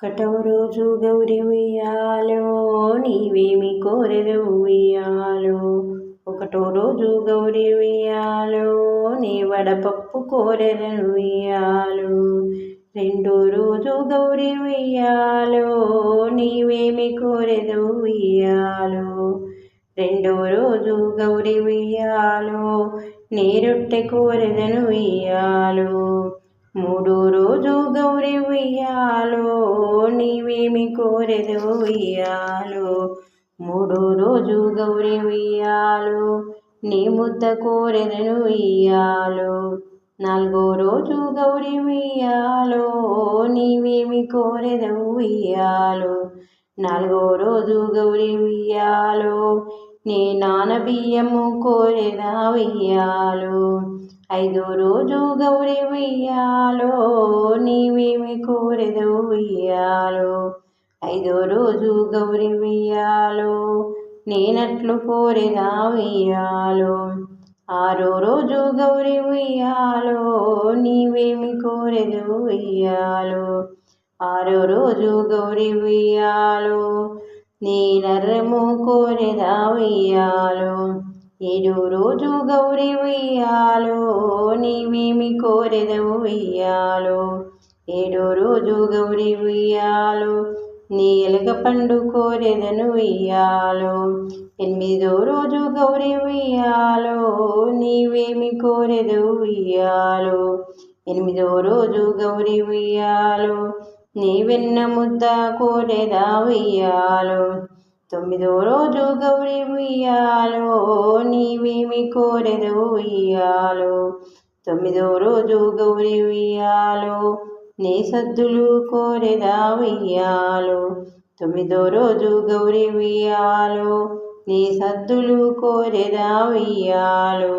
ఒకటవ రోజు గౌరి ఉయ్యాలో నీవేమి కోరెదు ఉయ్యాలో ఒకటో రోజు గౌరి ఉయ్యాలో నీ వడపప్పు కోరెదను ఉయ్యాలో రెండో రోజు గౌరి ఉయ్యాలో నీవేమి కోరెదు ఉయ్యాలో రెండో రోజు గౌరి ఉయ్యాలో నీ రొట్టె కోరెదను ఉయ్యాలో మూడు రోజు గౌరి ఉయ్యాలో నీవేమి కోరెదు ఉయ్యాలో. మూడు రోజు గౌరి ఉయ్యాలో నీ ముద్ద కోరెదను ఉయ్యాలో. నాలుగో రోజు గౌరి ఉయ్యాలో నీవేమి కోరెదవు ఉయ్యాలో. నాలుగో రోజు గౌరి ఉయ్యాలో నీ నాన్న బియ్యము కోరెదా ఉయ్యాలో ఐదో రోజు గౌరి వెయ్యాలో నీవేమి కోరెదవు ఉయ్యాలో ఐదో రోజు గౌరి వెయ్యాలో నేనట్లు కోరిన ఉయ్యాలో ఆరో రోజు గౌరి ఉయ్యాలో నీవేమి కోరెదవు ఉయ్యాలో ఆరో రోజు గౌరి వెయ్యాలో నీ నర్రము కోరెదా ఉయ్యాలో ఏడు రోజు గౌరి ఉయ్యాలో నీవేమి కోరెదవు ఉయ్యాలో ఏడో రోజు గౌరి ఉయ్యాలో నీ ఎలగ పండు కోరెదను ఉయ్యాలో ఎనిమిదో రోజు గౌరి ఉయ్యాలో నీవేమి కోరెదవు ఉయ్యాలో ఎనిమిదో రోజు గౌరి ఉయ్యాలో నీ వెన్న ముద్ద కోరెదా ఉయ్యాలో తొమ్మిదో రోజు గౌరి ఉయ్యాలో నీవేమి కోరెదు ఉయ్యాలో తొమ్మిదో రోజు గౌరీ ఉయ్యాలో నీ సద్దులు కోరెదా ఉయ్యాలో తొమ్మిదో రోజు గౌరీ ఉయ్యాలో నీ సద్దులు కోరెదా ఉయ్యాలో